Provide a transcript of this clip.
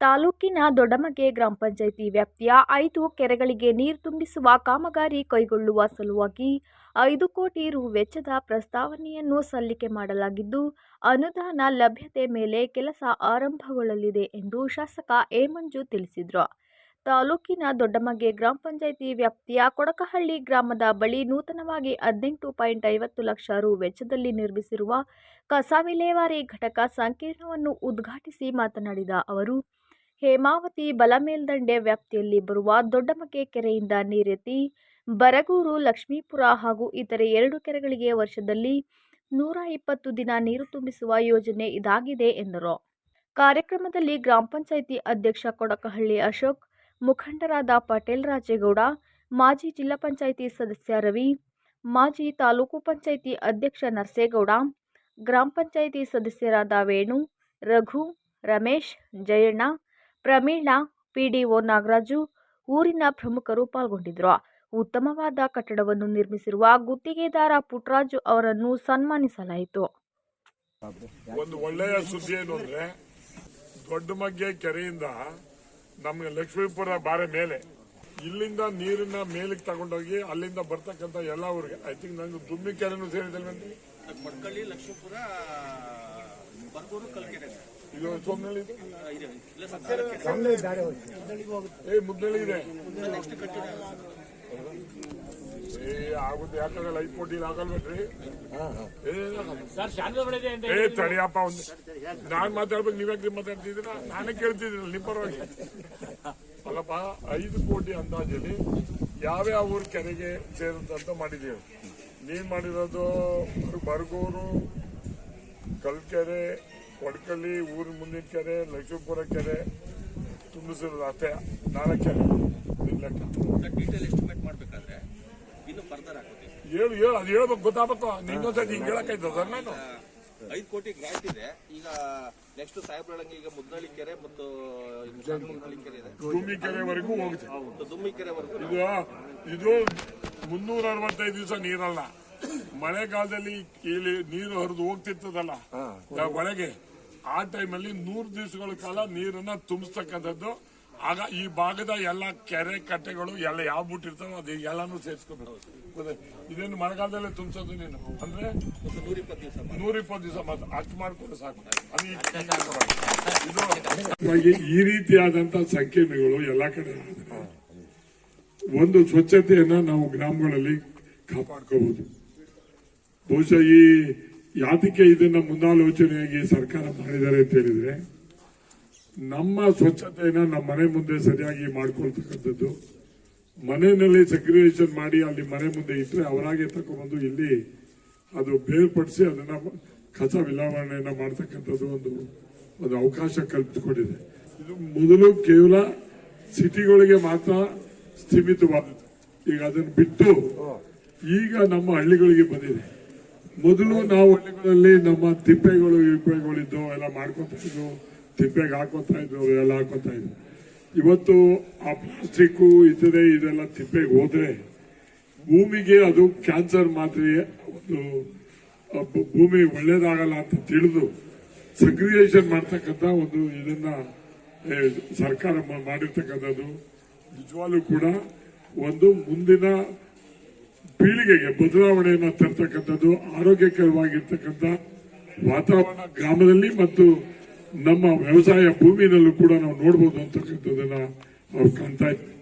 ತಾಲೂಕಿನ ದೊಡ್ಡಮಗೆ ಗ್ರಾಮ ಪಂಚಾಯಿತಿ ವ್ಯಾಪ್ತಿಯ ಐದು ಕೆರೆಗಳಿಗೆ ನೀರು ತುಂಬಿಸುವ ಕಾಮಗಾರಿ ಕೈಗೊಳ್ಳುವ ಸಲುವಾಗಿ ಐದು ಕೋಟಿ ರು ವೆಚ್ಚದ ಪ್ರಸ್ತಾವನೆಯನ್ನು ಸಲ್ಲಿಕೆ ಮಾಡಲಾಗಿದ್ದು, ಅನುದಾನ ಲಭ್ಯತೆ ಮೇಲೆ ಕೆಲಸ ಆರಂಭಗೊಳ್ಳಲಿದೆ ಎಂದು ಶಾಸಕ ಎ ಮಂಜು ತಿಳಿಸಿದರು. ತಾಲೂಕಿನ ದೊಡ್ಡಮಗೆ ಗ್ರಾಮ ಪಂಚಾಯಿತಿ ವ್ಯಾಪ್ತಿಯ ಕೊಡಕಹಳ್ಳಿ ಗ್ರಾಮದ ಬಳಿ ನೂತನವಾಗಿ ಹದಿನೆಂಟು ಪಾಯಿಂಟ್ ಐವತ್ತು ಲಕ್ಷ ರು ವೆಚ್ಚದಲ್ಲಿ ನಿರ್ಮಿಸಿರುವ ಕಸ ವಿಲೇವಾರಿ ಘಟಕ ಸಂಕೀರ್ಣವನ್ನು ಉದ್ಘಾಟಿಸಿ ಮಾತನಾಡಿದ ಅವರು ಹೇಮಾವತಿ ಬಲಮೇಲ್ದಂಡೆ ವ್ಯಾಪ್ತಿಯಲ್ಲಿ ಬರುವ ದೊಡ್ಡಮಕ್ಕೆ ಕೆರೆಯಿಂದ ನೀರೆತ್ತಿ ಬರಗೂರು, ಲಕ್ಷ್ಮೀಪುರ ಹಾಗೂ ಇತರೆ ಎರಡು ಕೆರೆಗಳಿಗೆ ವರ್ಷದಲ್ಲಿ ನೂರ ಇಪ್ಪತ್ತು ದಿನ ನೀರು ತುಂಬಿಸುವ ಯೋಜನೆ ಇದಾಗಿದೆ ಎಂದರು. ಕಾರ್ಯಕ್ರಮದಲ್ಲಿ ಗ್ರಾಮ ಪಂಚಾಯಿತಿ ಅಧ್ಯಕ್ಷ ಕೊಡಕಹಳ್ಳಿ ಅಶೋಕ್, ಮುಖಂಡರಾದ ಪಟೇಲ್ ರಾಜೇಗೌಡ, ಮಾಜಿ ಜಿಲ್ಲಾ ಪಂಚಾಯಿತಿ ಸದಸ್ಯ ರವಿ, ಮಾಜಿ ತಾಲೂಕು ಪಂಚಾಯಿತಿ ಅಧ್ಯಕ್ಷ ನರಸೇಗೌಡ, ಗ್ರಾಮ ಪಂಚಾಯಿತಿ ಸದಸ್ಯರಾದ ವೇಣು, ರಘು, ರಮೇಶ್, ಜಯಣ್ಣ ಪ್ರಮೀಳಾ ಪಿಡಿಒ ನಾಗರಾಜು ಊರಿನ ಪ್ರಮುಖರು ಪಾಲ್ಗೊಂಡಿದ್ದರು. ಉತ್ತಮವಾದ ಕಟ್ಟಡವನ್ನು ನಿರ್ಮಿಸಿರುವ ಗುತ್ತಿಗೆದಾರ ಪುಟ್ರಾಜು ಅವರನ್ನು ಸನ್ಮಾನಿಸಲಾಯಿತು. ಒಂದು ಒಳ್ಳೆಯ ಸುದ್ದಿ ಏನು ಅಂದ್ರೆ ದೊಡ್ಡ ಮಗ್ಗೆ ಕೆರೆಯಿಂದ ನಮ್ಗೆ ಲಕ್ಷ್ಮೀಪುರ ಬಾರೆ ಮೇಲೆ ಇಲ್ಲಿಂದ ನೀರನ್ನ ಮೇಲಕ್ಕೆ ತಗೊಂಡೋಗಿ ಅಲ್ಲಿಂದ ಬರ್ತಕ್ಕಂಥ ಎಲ್ಲ ಊರಿಗೆ ಐ ತಿಂಕ್ ನಂಗೆ ದುಮ್ಮಿ ಕೆರೆನೂ ಮಡ್ಕಳ್ಳಿ ಲಕ್ಷ್ಮೀಪುರ ಬರ್ಗೂರು ಕಲ್ಕೆರೆ ಸರ್. ಇದು. ಏ ಮುದ್ದಳ್ಳಿ ಇದೆ. ಏ ಆಗುತ್ತೆ. ಯಾಕಂದ್ರೆ ಲೈಟ್ ಕೋಟಿ ಆಗಲ್ಬೇಕ್ರಿ ಸರ್ ಶಾಂತದೊಳಗೆ ಅಂತ ಏ ತಡಿಯಪ್ಪ ಒಂದು ನಾನ್ ಮಾತಾಡ್ಬೇಕು ನೀವ್ಯಾಕ್ರಿ ಮಾತಾಡ್ತಿದ್ದೀರಾ? ನಾನೇ ಕೇಳ್ತಿದ್ದೀರಲ್ಲ ನಿಮ್ಮ ಪರವಾಗಿ. ಅಲ್ಲಪ್ಪ ಐದು ಕೋಟಿ ಅಂದಾಜಲ್ಲಿ ಯಾವ್ಯಾವ ಊರ್ ಕೆರೆಗೆ ಸೇರುತ್ತಂತ ಮಾಡಿದ್ದೀವಿ. ನೀನ್ ಮಾಡಿರೋದು ಬರಗೂರು ಕಲ್ಕೆರೆ ಕೊಡ್ಕಳ್ಳಿ ಊರಿನ ಮುಂದಿನ ಕೆರೆ ಲಕ್ಷ್ಮೀಪುರ ಕೆರೆ ತುಂಬಿಸಿರೋದು ಅಷ್ಟೇ ನಾಲ್ಕು ಕೆರೆ ಸರ್, ಹೇಳು ಹೇಳು ಅದು ಹೇಳ್ಬೇಕು ಗೊತ್ತಾಗಬೇಕು. ನಿನ್ನೊಂದ್ಸತಿ ಹಿಂಗೆ ಹೇಳಕ್ಕಾಯ್ತದ ನಾನು? ಐದು ಕೋಟಿ ಗ್ರಾಂಟ್ ಇದೆ. ಈಗ ನೆಕ್ಸ್ಟ್ ಸಾಹೇಬ್ರಳಂಗೆ ಈಗ ಮುದ್ದಳ್ಳಿ ಕೆರೆ ಮತ್ತು ಕೆರೆ ಇದೆ. ದುಮ್ಮಿ ಕೆರೆವರೆಗೂ ಹೋಗುತ್ತೆ. ದುಮ್ಮಿ ಕೆರೆವರೆಗೂ ಇದು ಇದು ಮುನ್ನೂರ ಅರವತ್ತೈದು ದಿವಸ ನೀರಲ್ಲ. ಮಳೆಗಾಲದಲ್ಲಿ ಇಲ್ಲಿ ನೀರು ಹರಿದು ಹೋಗ್ತಿರ್ತದಲ್ಲ ಒಳಗೆ ಆ ಟೈಮಲ್ಲಿ ನೂರು ದಿವಸಗಳ ಕಾಲ ನೀರನ್ನ ತುಂಬಿಸ್ತಕ್ಕಂಥದ್ದು. ಆಗ ಈ ಭಾಗದ ಎಲ್ಲ ಕೆರೆ ಕಟ್ಟೆಗಳು ಎಲ್ಲ ಯಾವ ಬಿಟ್ಟಿರ್ತಾವ ಅದು ಎಲ್ಲಾನು ಸೇರಿಸ್ಕೋಬೇಕು? ಇದೇನು ಮಳೆಗಾಲದಲ್ಲೇ ತುಂಬಿಸೋದು ನೀನು? ಅಂದ್ರೆ ನೂರಿಪ್ಪತ್ತು ನೂರ ಇಪ್ಪತ್ತು ದಿವಸ ಮಾತ್ರ. ಅಷ್ಟು ಮಾಡ್ಕೊಂಡು ಸಾಕು. ಅದು ಈ- ರೀತಿಯಾದಂತ ಸಂಕೀರ್ಣಗಳು ಎಲ್ಲ ಕಡೆ. ಒಂದು ಸ್ವಚ್ಛತೆಯನ್ನ ನಾವು ಗ್ರಾಮಗಳಲ್ಲಿ ಕಾಪಾಡ್ಕೋಬಹುದು. ಬಹುಶಃ ಈ ಯಾತಕ್ಕೆ ಇದನ್ನ ಮುಂದಾಲೋಚನೆಯಾಗಿ ಸರ್ಕಾರ ಮಾಡಿದ್ದಾರೆ ಅಂತ ಹೇಳಿದ್ರೆ ನಮ್ಮ ಸ್ವಚ್ಛತೆಯನ್ನ ನಮ್ಮ ಮನೆ ಮುಂದೆ ಸರಿಯಾಗಿ ಮಾಡ್ಕೊಳ್ತಕ್ಕಂಥದ್ದು ಮನೆಯಲ್ಲಿ ಸೆಗ್ರಿಗೇಷನ್ ಮಾಡಿ ಅಲ್ಲಿ ಮನೆ ಮುಂದೆ ಇಟ್ಟರೆ ಅವರಾಗೆ ತಗೊಂಡ್ಬಂದು ಇಲ್ಲಿ ಅದು ಬೇರ್ಪಡಿಸಿ ಅದನ್ನ ಕಸ ವಿಲಾವಣೆಯನ್ನ ಮಾಡ್ತಕ್ಕಂಥದ್ದು ಒಂದು ಒಂದು ಅವಕಾಶ ಕಲ್ಪಿಸಿಕೊಂಡಿದೆ ಇದು ಮೊದಲು ಕೇವಲ ಸಿಟಿಗಳಿಗೆ ಮಾತ್ರ ಸೀಮಿತವಾದದ್ದು. ಈಗ ಅದನ್ನು ಬಿಟ್ಟು ಈಗ ನಮ್ಮ ಹಳ್ಳಿಗಳಿಗೆ ಬಂದಿದೆ. ಮೊದಲು ನಾವು ಹಳ್ಳಿಗಳಲ್ಲಿ ನಮ್ಮ ತಿಪ್ಪೆಗಳು ಇಪ್ಪೆಗಳಿದ್ದು ಎಲ್ಲ ಮಾಡ್ಕೊತಾ ಇದ್ವು. ತಿಪ್ಪೆಗೆ ಹಾಕೋತಾ ಇದ್ವು ಎಲ್ಲ ಹಾಕೋತಾ ಇದ್ವು. ಇವತ್ತು ಆ ಪ್ಲಾಸ್ಟಿಕ್ ಇತರೆ ಇದೆಲ್ಲ ತಿಪ್ಪೆಗೆ ಹೋದ್ರೆ ಭೂಮಿಗೆ ಅದು ಕ್ಯಾನ್ಸರ್ ಮಾತ್ರ ಒಂದು ಭೂಮಿ ಒಳ್ಳೇದಾಗಲ್ಲ ಅಂತ ತಿಳಿದು ಸಗ್ರಿಗೇಷನ್ ಮಾಡ್ತಕ್ಕಂಥ ಒಂದು ಇದನ್ನ ಸರ್ಕಾರ ಮಾಡಿರ್ತಕ್ಕಂಥದ್ದು. ನಿಜವಾಗ್ಲೂ ಕೂಡ ಒಂದು ಮುಂದಿನ ಪೀಳಿಗೆಗೆ ಬದಲಾವಣೆಯನ್ನು ತರ್ತಕ್ಕಂಥದ್ದು ಆರೋಗ್ಯಕರವಾಗಿರ್ತಕ್ಕಂಥ ವಾತಾವರಣ ಗ್ರಾಮದಲ್ಲಿ ಮತ್ತು ನಮ್ಮ ವ್ಯವಸಾಯ ಭೂಮಿನಲ್ಲೂ ಕೂಡ ನಾವು ನೋಡ್ಬೋದು ಅಂತಕ್ಕಂಥದ್ದನ್ನ ನಾವು ಕಾಣ್ತಾ ಇದ್ದೀವಿ